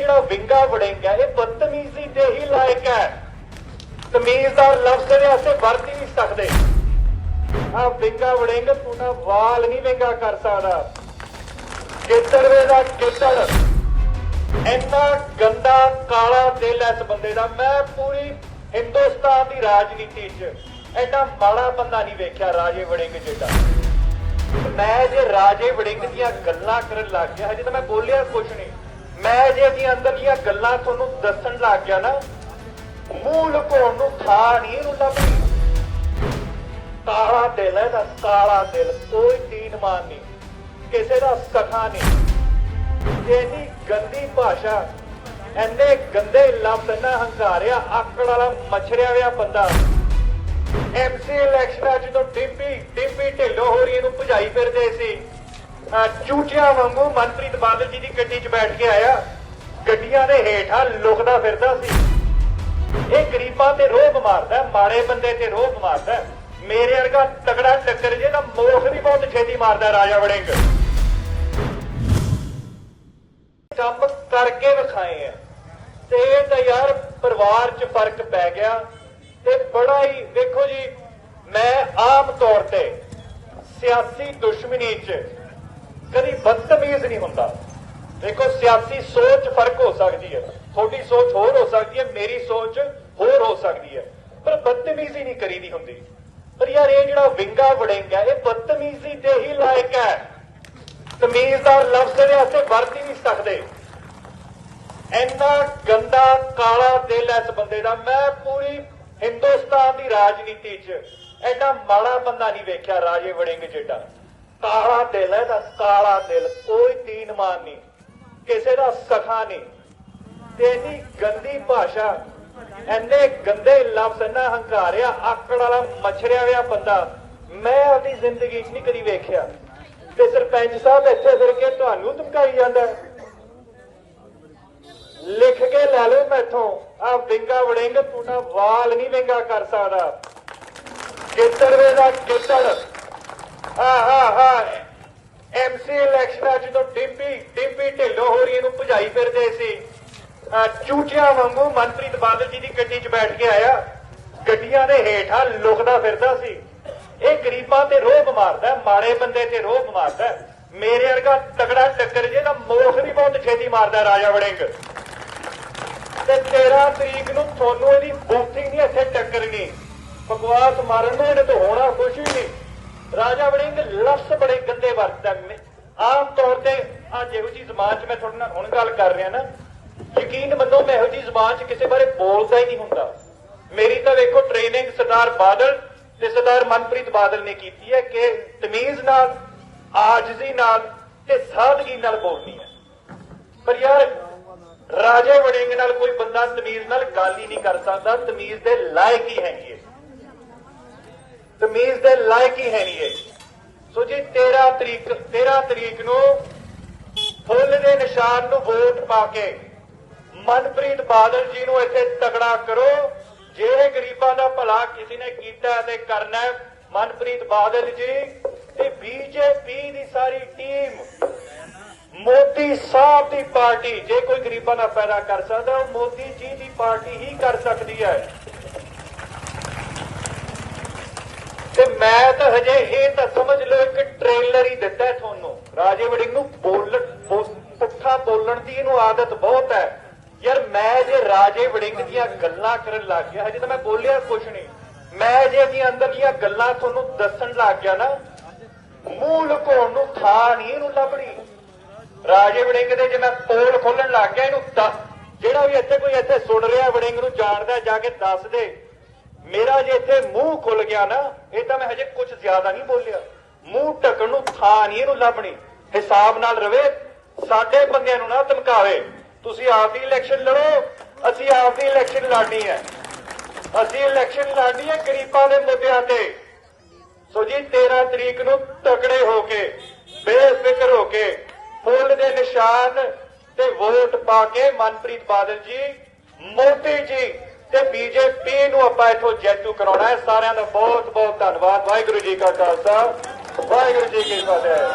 ਜਿਹੜਾ ਵਿੰਗਾ ਵੜੇਂਗਾ ਇਹ ਬਦਤਮੀਜ਼ੀ ਦੇ ਹੀ ਲਾਇਕ ਹੈ। ਤਮੀਜ਼ਦਾਰ ਲਫ਼ਜ਼ ਦੇ ਵਾਸਤੇ ਵਰਤ ਹੀ ਨਹੀਂ ਸਕਦੇ। ਆ ਵਿੰਗਾ ਵੜੇਂਗਾ ਤੁਹਾਡਾ ਵਾਲ ਨਹੀਂ ਵਿੰਗਾ ਕਰ ਸਕਦਾ। ਗਿੱਦੜਵੇ ਦਾ ਗਿੱਦੜ। ਇੰਨਾ ਗੰਦਾ, ਕਾਲਾ ਦਿਲ ਹੈ ਇਸ ਬੰਦੇ ਦਾ। ਮੈਂ ਪੂਰੀ ਹਿੰਦੁਸਤਾਨ ਦੀ ਰਾਜਨੀਤੀ 'ਚ ਐਡਾ ਮਾੜਾ ਬੰਦਾ ਨਹੀਂ ਵੇਖਿਆ ਰਾਜੇ ਵੜਿੰਗ ਜਿੱਡਾ। ਮੈਂ ਜੇ ਰਾਜੇ ਵੜਿੰਗ ਦੀਆਂ ਗੱਲਾਂ ਕਰਨ ਲੱਗ ਗਿਆ, ਹਜੇ ਤਾਂ ਮੈਂ ਬੋਲਿਆ ਕੁਝ ਨਹੀਂ। ਮੈਂ ਜੇ ਇਹਦੀਆਂ ਅੰਦਰਲੀਆਂ ਗੱਲਾਂ ਤੁਹਾਨੂੰ ਦੱਸਣ ਲੱਗ ਗਿਆ ਨਾ, ਮੂੰਹ ਲੁਕਾਉਣ ਨੂੰ ਥਾਂ ਨਹੀਂ ਇਹਨੂੰ ਲੱਭਦੀ। ਕਾਲਾ ਦਿਲ ਹੈ ਦਾ ਕਾਲਾ ਦਿਲ, ਕੋਈ ਦੀਨ ਮਾਨ ਨਹੀਂ, ਕਿਸੇ ਦਾ ਸਖਾ ਨਹੀਂ। ਇਹਦੀ ਗੰਦੀ ਭਾਸ਼ਾ ਐਨੇ ਗੰਦੇ ਲਫ਼ਜ਼ ਨਾ ਹੰਕਾਰਿਆ, ਆਕੜ ਵਾਲਾ ਮਛੜਿਆ ਹੋਇਆ ਬੰਦਾ। ਐਮਸੀ ਇਲੈਕਸ਼ਨਾਂ ਜਦੋਂ ਡਿੰਪੀ ਡਿੰਪੀ ਢਿੱਲੋ ਹੋਰੀ ਇਹਨੂੰ ਭਜਾਈ ਫਿਰਦੇ ਸੀ। ਅਹ ਚੂਚਿਆਂ ਵਾਂਗੂ ਮਨਪ੍ਰੀਤ ਬਾਦਲ ਜੀ ਦੀ ਗੱਡੀ 'ਚ ਬੈਠ ਕੇ ਆਇਆ। ਗੱਡੀਆਂ ਦੇ ਹੇਠਾਂ ਲੁਕਦਾ ਫਿਰਦਾ ਸੀ। ਇਹ ਗਰੀਬਾਂ ਤੇ ਰੋਹ ਮਾਰਦਾ ਮਾੜੇ ਬੰਦੇ ਤੇ ਰੋਹ ਮਾਰਦਾ ਮੇਰੇ ਵਰਗਾ ਤਗੜਾ ਟੱਕਰ ਜੇ ਤਾਂ ਮੋਖ ਵੀ ਬਹੁਤ ਛੇਤੀ ਮਾਰਦਾ ਰਾਜਾ ਵੜਿੰਗ। ਕੰਮ ਕਰਕੇ ਵਿਖਾਏ ਆ। ਤੇ ਇਹ ਤਾਂ ਯਾਰ ਪਰਿਵਾਰ 'ਚ ਫ਼ਰਕ ਪੈ ਗਿਆ। ਤੇ ਬੜਾ ਹੀ, ਵੇਖੋ ਜੀ, ਮੈਂ ਆਮ ਤੌਰ ਤੇ ਸਿਆਸੀ ਦੁਸ਼ਮਣੀ 'ਚ ਕਦੀ ਬਦਤਮੀਜ਼ ਨਹੀਂ ਹੁੰਦਾ। ਦੇਖੋ, ਸਿਆਸੀ ਸੋਚ ਫ਼ਰਕ ਹੋ ਸਕਦੀ ਹੈ। ਤੁਹਾਡੀ ਸੋਚ ਹੋਰ ਹੋ ਸਕਦੀ ਹੈ, ਮੇਰੀ ਸੋਚ ਹੋਰ ਹੋ ਸਕਦੀ ਹੈ। ਪਰ ਬਦਤਮੀਜ਼ੀ ਨਹੀਂ ਕਰੀਦੀ ਹੁੰਦੀ। ਪਰ ਯਾਰ, ਇਹ ਜਿਹੜਾ ਵਿੰਗਾ ਵੜਿੰਗ ਹੈ, ਇਹ ਬਦਤਮੀਜ਼ੀ ਦੇ ਹੀ ਲਾਇਕ ਹੈ। ਤਮੀਜ਼ਦਾਰ ਲਫ਼ਜ਼ ਦੇ ਵਾਸਤੇ ਵਰਤ ਹੀ ਨਹੀਂ ਸਕਦੇ। ਇੰਨਾ ਗੰਦਾ, ਕਾਲਾ ਦਿਲ ਹੈ ਇਸ ਬੰਦੇ ਦਾ। ਮੈਂ ਪੂਰੀ ਹਿੰਦੁਸਤਾਨ ਦੀ ਰਾਜਨੀਤੀ 'ਚ ਐਡਾ ਮਾੜਾ ਬੰਦਾ ਨਹੀਂ ਵੇਖਿਆ, ਰਾਜੇ ਵੜਿੰਗ ਜਿੱਡਾ। ਕਾਲਾ ਦਿਲ ਹੈ ਦਾ ਕਾਲਾ ਦਿਲ, ਕੋਈ ਦੀਨ ਮਾਨ ਨਹੀਂ, ਕਿਸੇ ਦਾ ਸਖਾ ਨਹੀਂ। ਤੇ ਇਹਦੀ ਗੰਦੀ ਭਾਸ਼ਾ ਐਨੇ ਗੰਦੇ ਲਫ਼ਜ਼ ਨਾ ਹੰਕਾਰਿਆ, ਆਕੜ ਵਾਲਾ ਮਛੜਿਆ ਹੋਇਆ ਬੰਦਾ ਮੈਂ ਆਪਣੀ ਜ਼ਿੰਦਗੀ 'ਚ ਨਹੀਂ ਕਦੀ ਵੇਖਿਆ। ਤੇ ਸਰਪੰਚ ਸਾਹਿਬ ਇੱਥੇ ਫਿਰ ਕੇ ਤੁਹਾਨੂੰ ਧਮਕਾਈ ਜਾਂਦਾ ਲਿਖ ਕੇ ਲੈ ਲਓ ਮੈਥੋਂ ਆ ਵਿੰਗਾ ਵੜਿੰਗ ਤੁਹਾਡਾ ਵਾਲ ਨਹੀਂ ਵਿੰਗਾ ਕਰ ਸਕਦਾ। ਗਿੱਦੜਵੇ ਦਾ ਗਿੱਦੜ। ਐਮਸੀ ਇਲੈਕਸ਼ਨਾਂ ਜਦੋਂ ਡਿੰਪੀ ਡਿੰਪੀ ਢਿੱਲੋਂ ਹੋਰੀ ਇਹਨੂੰ ਭਜਾਈ ਫਿਰਦੇ ਸੀ। ਚੂਚਿਆਂ ਵਾਂਗੂ ਮਨਪ੍ਰੀਤ ਬਾਦਲ ਜੀ ਦੀ ਗੱਡੀ 'ਚ ਬੈਠ ਕੇ ਆਇਆ। ਗੱਡੀਆਂ ਦੇ ਹੇਠਾਂ ਲੁਕਦਾ ਫਿਰਦਾ ਸੀ। ਇਹ ਗਰੀਬਾਂ ਤੇ ਰੋਹ ਮਾਰਦਾ ਮਾੜੇ ਬੰਦੇ ਤੇ ਰੋਹ ਮਾਰਦਾ ਮੇਰੇ ਵਰਗਾ ਤਕੜਾ ਟੱਕਰ ਜੇ ਨਾ ਮੋਖ ਵੀ ਬਹੁਤ ਛੇਤੀ ਮਾਰਦਾ ਰਾਜਾ ਵੜਿੰਗ। ਤੇ 13 ਤਰੀਕ ਨੂੰ ਤੁਹਾਨੂੰ ਇਹਦੀ ਬੂਥੀ ਨਹੀਂ, ਇੱਥੇ ਟੱਕਰਨੀ। ਬਕਵਾਸ ਮਾਰਨ ਨੂੰ ਇਹਨੇ ਤਾਂ ਹੋਣਾ ਕੁਝ ਵੀ ਨਹੀਂ। ਰਾਜਾ ਵੜਿੰਗ ਲਫ਼ਜ਼ ਬੜੇ ਗੰਦੇ ਵਰਤਦਾ ਆਮ ਤੌਰ ਤੇ ਅੱਜ ਇਹੋ ਜੀ ਜ਼ਬਾਨ 'ਚ ਮੈਂ ਤੁਹਾਡੇ ਨਾਲ ਹੁਣ ਗੱਲ ਕਰ ਰਿਹਾ ਨਾ, ਯਕੀਨ ਮੰਨੋ ਮੈਂ ਇਹੋ ਜੀ ਜ਼ਬਾਨ 'ਚ ਕਿਸੇ ਬਾਰੇ ਬੋਲਦਾ ਹੀ ਨਹੀਂ ਹੁੰਦਾ। ਮੇਰੀ ਤਾਂ ਵੇਖੋ ਟ੍ਰੇਨਿੰਗ ਸਰਦਾਰ ਬਾਦਲ ਤੇ ਸਰਦਾਰ ਮਨਪ੍ਰੀਤ ਬਾਦਲ ਨੇ ਕੀਤੀ ਹੈ ਕਿ ਤਮੀਜ਼ ਨਾਲ, ਆਜਜ਼ੀ ਨਾਲ ਤੇ ਸਾਦਗੀ ਨਾਲ ਬੋਲਣੀ ਹੈ। ਪਰ ਯਾਰ, ਰਾਜੇ ਵੜਿੰਗ ਨਾਲ ਕੋਈ ਬੰਦਾ ਤਮੀਜ਼ ਨਾਲ ਗੱਲ ਹੀ ਨਹੀਂ ਕਰ ਸਕਦਾ, ਤਮੀਜ਼ ਦੇ ਲਾਇਕ ਹੀ ਹੈ। ਨਹੀਂ ਤਮੀਜ਼ ਦੇ ਲਾਇਕ ਹੀ ਹੈ ਨਹੀਂ ਇਹ। ਸੋ ਜੀ 13 ਤਰੀਕ 13 ਤਰੀਕ ਨੂੰ ਫੁੱਲ ਦੇ ਨਿਸ਼ਾਨ ਨੂੰ ਵੋਟ ਪਾ ਕੇ ਮਨਪ੍ਰੀਤ ਬਾਦਲ ਜੀ ਨੂੰ ਇੱਥੇ ਤਗੜਾ ਕਰੋ। ਜੇ ਗਰੀਬਾਂ ਦਾ ਭਲਾ ਕਿਸੇ ਨੇ ਕੀਤਾ ਤੇ ਕਰਨਾ ਮਨਪ੍ਰੀਤ ਬਾਦਲ ਜੀ ਤੇ ਬੀਜੇਪੀ ਦੀ ਸਾਰੀ ਟੀਮ, ਮੋਦੀ ਸਾਹਿਬ ਦੀ ਪਾਰਟੀ, ਜੇ ਕੋਈ ਗਰੀਬਾਂ ਦਾ ਫਾਇਦਾ ਕਰ ਸਕਦਾ, ਉਹ ਮੋਦੀ ਜੀ ਦੀ ਪਾਰਟੀ ਹੀ ਕਰ ਸਕਦੀ ਹੈ ਤੇ ਮੈਂ ਤਾਂ ਹਜੇ ਇਹ ਤਾਂ ਸਮਝ ਲਓ, ਇੱਕ ਟ੍ਰੇਲਰ ਹੀ ਦਿੱਤਾ ਤੁਹਾਨੂੰ। ਰਾਜੇ ਵੜਿੰਗ ਨੂੰ ਬੋਲਣ ਪੁੱਠਾ ਬੋਲਣ ਦੀ ਇਹਨੂੰ ਆਦਤ ਬਹੁਤ ਹੈ। ਯਾਰ, ਮੈਂ ਜੇ ਰਾਜੇ ਵੜਿੰਗ ਦੀਆਂ ਗੱਲਾਂ ਕਰਨ ਲੱਗ ਗਿਆ, ਹਜੇ ਤਾਂ ਮੈਂ ਬੋਲਿਆ ਕੁਛ ਨਹੀਂ। ਮੈਂ ਜੇ ਇਹਦੀਆਂ ਅੰਦਰਲੀਆਂ ਗੱਲਾਂ ਤੁਹਾਨੂੰ ਦੱਸਣ ਲੱਗ ਗਿਆ ਨਾ, ਮੂੰਹ ਲੁਕਾਉਣ ਨੂੰ ਥਾਂ ਨਹੀਂ ਇਹਨੂੰ ਲੱਭਣੀ। ਰਾਜੇ ਵੜਿੰਗ ਦੇ ਜੇ ਮੈਂ ਪੋਲ ਖੋਲਣ ਲੱਗ ਗਿਆ, ਇਹਨੂੰ ਦੱਸ। ਜਿਹੜਾ ਵੀ ਇੱਥੇ ਕੋਈ ਇੱਥੇ ਸੁਣ ਰਿਹਾ ਵੜਿੰਗ ਨੂੰ ਜਾਣਦਾ, ਜਾ ਕੇ ਦੱਸ ਦੇ। ਮੇਰਾ ਜੇ ਇੱਥੇ ਮੂੰਹ ਖੁੱਲ ਗਿਆ ਨਾ, ਇਹ ਤਾਂ ਮੈਂ ਹਜੇ ਕੁਝ ਜ਼ਿਆਦਾ ਨਹੀਂ ਬੋਲਿਆ। ਮੂੰਹ ਢੱਕਣ ਨੂੰ ਥਾਂ ਨਹੀਂ ਇਹਨੂੰ ਲੱਭਣੀ। ਹਿਸਾਬ ਨਾਲ ਰਵੇ, ਸਾਡੇ ਬੰਦਿਆਂ ਨੂੰ ਨਾ ਧਮਕਾਵੇ। ਤੁਸੀਂ ਆਪ ਦੀ ਇਲੈਕਸ਼ਨ ਲੜੋ, ਅਸੀਂ ਆਪ ਦੀ ਇਲੈਕਸ਼ਨ ਲੜਨੀ ਹੈ। ਅਸੀਂ ਇਲੈਕਸ਼ਨ ਲੜਨੀ ਹੈ ਗਰੀਬਾਂ ਦੇ ਮੁੱਦਿਆਂ ਤੇ। ਸੋ ਜੀ 13 ਤਰੀਕ ਨੂੰ ਤਕੜੇ ਹੋ ਕੇ, ਬੇਫਿਕਰ ਹੋ ਕੇ ਫੁੱਲ ਦੇ ਨਿਸ਼ਾਨ ਤੇ ਵੋਟ ਪਾ ਕੇ ਮਨਪ੍ਰੀਤ ਬਾਦਲ ਜੀ, ਮੋਦੀ ਜੀ ਤੇ ਬੀਜੇਪੀ ਨੂੰ ਆਪਾਂ ਇਥੋਂ ਜੈਤੂ ਕਰਾਉਣਾ ਹੈ। ਸਾਰਿਆਂ ਦਾ ਬਹੁਤ ਬਹੁਤ ਧੰਨਵਾਦ। ਵਾਹਿਗੁਰੂ ਜੀ ਕਾ ਖਾਲਸਾ। ਵਾਹਿਗੁਰੂ ਜੀ ਕੀ ਫਤਿਹ।